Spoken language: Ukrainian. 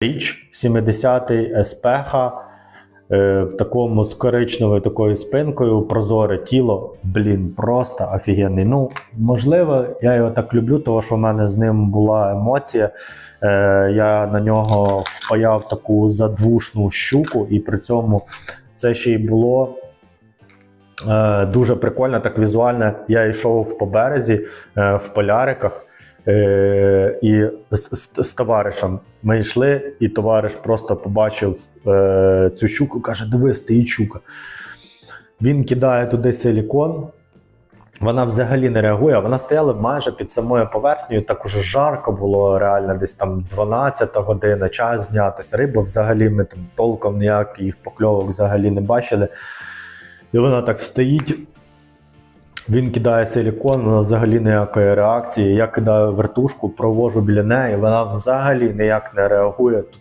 річ, 70-й СПХ е, в такому з коричневою такою спинкою, прозоре тіло. Блін, просто офігенний. Ну, можливо, я його так люблю, тому що в мене з ним була емоція. Е, я на нього впаяв таку задвушну щуку, і при цьому це ще й було. Е, дуже прикольно, так візуально. Я йшов по березі е, в поляриках. Е, і з, з, з товаришем ми йшли, і товариш просто побачив е, цю щуку, каже: Диви, стоїть щука. Він кидає туди силікон. Вона взагалі не реагує, вона стояла майже під самою поверхнею, так уже жарко було, реально десь там 12 година, час знятися. Риба взагалі ми там толком ніяких покльовок взагалі не бачили. І вона так стоїть. Він кидає силікон, вона взагалі ніякої реакції. Я кидаю вертушку, провожу біля неї, вона взагалі ніяк не реагує.